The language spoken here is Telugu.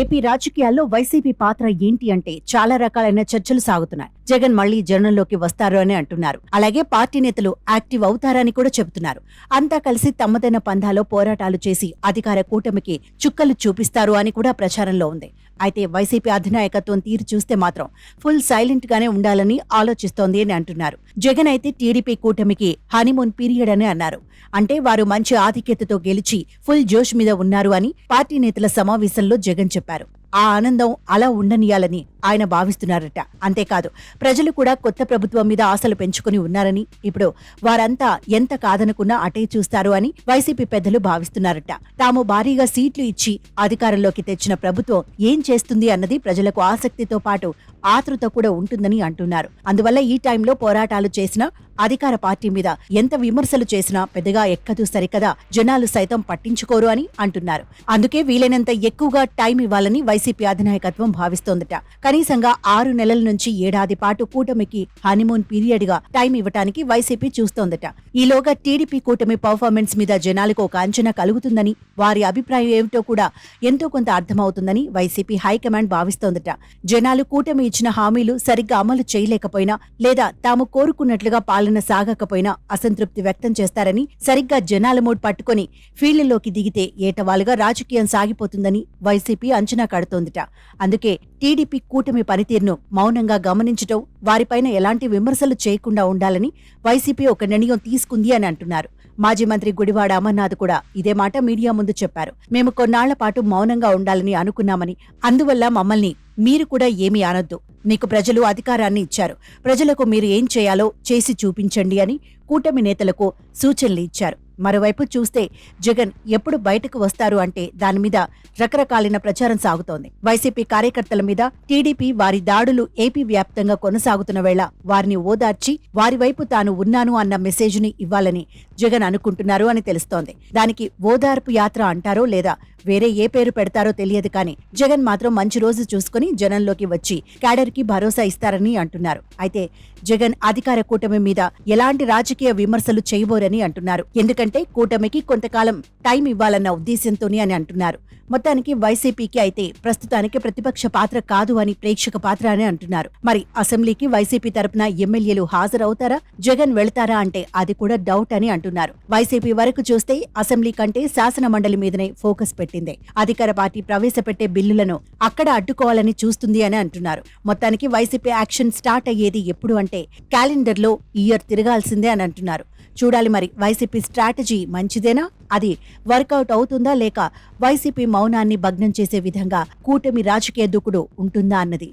ఏపీ రాజకీయాల్లో వైసీపీ పాత్ర ఏంటి అంటే చాలా రకాలైన చర్చలు సాగుతున్నాయి. జగన్ మళ్ళీ జనంలోకి వస్తారు అని అంటున్నారు. అలాగే పార్టీ నేతలు యాక్టివ్ అవుతారని కూడా చెబుతున్నారు. అంతా కలిసి తమదైన పంధాలో పోరాటాలు చేసి అధికార కూటమికి చుక్కలు చూపిస్తారు అని కూడా ప్రచారంలో ఉంది. అయితే వైసీపీ అధినాయకత్వం తీరు చూస్తే మాత్రం ఫుల్ సైలెంట్ గానే ఉండాలని ఆలోచిస్తోంది అని అంటున్నారు. జగన్ అయితే టీడీపీ కూటమికి హనీమూన్ పీరియడ్ అని అన్నారు. అంటే వారు మంచి ఆధిక్యతతో గెలిచి ఫుల్ జోష్ మీద ఉన్నారు అని పార్టీ నేతల సమావేశంలో జగన్ చెప్పారు. ఆ ఆనందం అలా ఉండనియాలని ఆయన భావిస్తున్నారట. అంతేకాదు ప్రజలు కూడా కొత్త ప్రభుత్వం మీద ఆశలు పెంచుకుని ఉన్నారని ఇప్పుడు వారంతా ఎంత కాదనుకున్నా అటే చూస్తారు అని వైసీపీ పెద్దలు భావిస్తున్నారట. తాము భారీగా సీట్లు ఇచ్చి అధికారంలోకి తెచ్చిన ప్రభుత్వం ఏం చేస్తుంది అన్నది ప్రజలకు ఆసక్తితో పాటు ఆతృత కూడా ఉంటుందని అంటున్నారు. అందువల్ల ఈ టైంలో పోరాటాలు చేసినా అధికార పార్టీ మీద ఎంత విమర్శలు చేసినా పెద్దగా ఎక్కదు సరికదా జనాలు సైతం పట్టించుకోరు అని అంటున్నారు. అందుకే వీలైనంత ఎక్కువగా టైం ఇవ్వాలని వైసీపీ అధినాయకత్వం భావిస్తోందట. కనీసంగా ఆరు నెలల నుంచి ఏడాది పాటు కూటమికి హనీమూన్ పీరియడ్గా టైం ఇవ్వటానికి వైసీపీ చూస్తోందట. ఈలోగా టీడీపీ కూటమి పర్ఫార్మెన్స్ మీద జనాలకు ఒక అంచనా కలుగుతుందని వారి అభిప్రాయం ఏమిటో కూడా ఎంతో కొంత అర్థమవుతుందని వైసీపీ హైకమాండ్ భావిస్తోందట. జనాలు కూటమి ఇచ్చిన హామీలు సరిగ్గా అమలు చేయలేకపోయినా లేదా తాము కోరుకున్నట్లుగా పాలన సాగకపోయినా అసంతృప్తి వ్యక్తం చేస్తారని సరిగ్గా జనాల మూడ్ పట్టుకుని ఫీల్డ్లోకి దిగితే ఏటవాలుగా రాజకీయం సాగిపోతుందని వైసీపీ అంచనా కడుతోందట. అందుకే టీడీపీ కూటమి పనితీరును మౌనంగా గమనించటం వారిపైన ఎలాంటి విమర్శలు చేయకుండా ఉండాలని వైసీపీ ఒక నిర్ణయం తీసుకుంది అని అంటున్నారు. మాజీ మంత్రి గుడివాడ అమర్నాథ్ కూడా ఇదే మాట మీడియా ముందు చెప్పారు. మేము కొన్నాళ్ళ పాటు మౌనంగా ఉండాలని అనుకున్నామని అందువల్ల మమ్మల్ని మీరు కూడా ఏమీ అనొద్దు. మీకు ప్రజలు అధికారాన్ని ఇచ్చారు. ప్రజలకు మీరు ఏం చేయాలో చేసి చూపించండి అని కూటమి నేతలకు సూచనలు ఇచ్చారు. మరోవైపు చూస్తే జగన్ ఎప్పుడు బయటకు వస్తారు అంటే దాని మీద రకరకాలైన ప్రచారం సాగుతోంది. వైసీపీ కార్యకర్తల మీద టీడీపీ వారి దాడులు ఏపీ వ్యాప్తంగా కొనసాగుతున్న వేళ వారిని ఓదార్చి వారి వైపు తాను ఉన్నాను అన్న మెసేజ్ని ఇవ్వాలని జగన్ అనుకుంటున్నారు అని తెలుస్తోంది. దానికి ఓదార్పు యాత్ర అంటారో లేదా వేరే ఏ పేరు పెడతారో తెలియదు కానీ జగన్ మాత్రం మంచి రోజు చూసుకుని జనంలోకి వచ్చి క్యాడర్కి భరోసా ఇస్తారని అంటున్నారు. అయితే జగన్ అధికార కూటమి మీద ఎలాంటి రాజకీయ విమర్శలు చేయబోరని అంటున్నారు. ఎందుకంటే కూటమికి కొంతకాలం టైం ఇవ్వాలన్న ఉద్దేశంతోనే అని అంటున్నారు. మొత్తానికి వైసీపీకి అయితే ప్రస్తుతానికి ప్రతిపక్ష పాత్ర కాదు అని ప్రేక్షక పాత్ర అని అంటున్నారు. మరి అసెంబ్లీకి వైసీపీ తరపున ఎమ్మెల్యేలు హాజరవుతారా? జగన్ వెళ్తారా అంటే అది కూడా డౌట్ అని అంటున్నారు. వైసీపీ వరకు చూస్తే అసెంబ్లీ కంటే శాసన మండలి మీదనే ఫోకస్ పెట్టింది. అధికార పార్టీ ప్రవేశపెట్టే బిల్లులను అక్కడ అడ్డుకోవాలని చూస్తుంది అని అంటున్నారు. మొత్తానికి వైసీపీ యాక్షన్ స్టార్ట్ అయ్యేది ఎప్పుడు అంటే క్యాలెండర్లో ఇయర్ తిరగాల్సిందే అని అంటున్నారు. చూడాలి మరి. వైసీపీ స్ట్రాటజీ మంచిదేనా? అది వర్కౌట్ అవుతుందా లేక వైసీపీ మౌనాన్ని భగ్నం చేసే విధంగా కూటమి రాజకీయ దూకుడు ఉంటుందా అన్నది.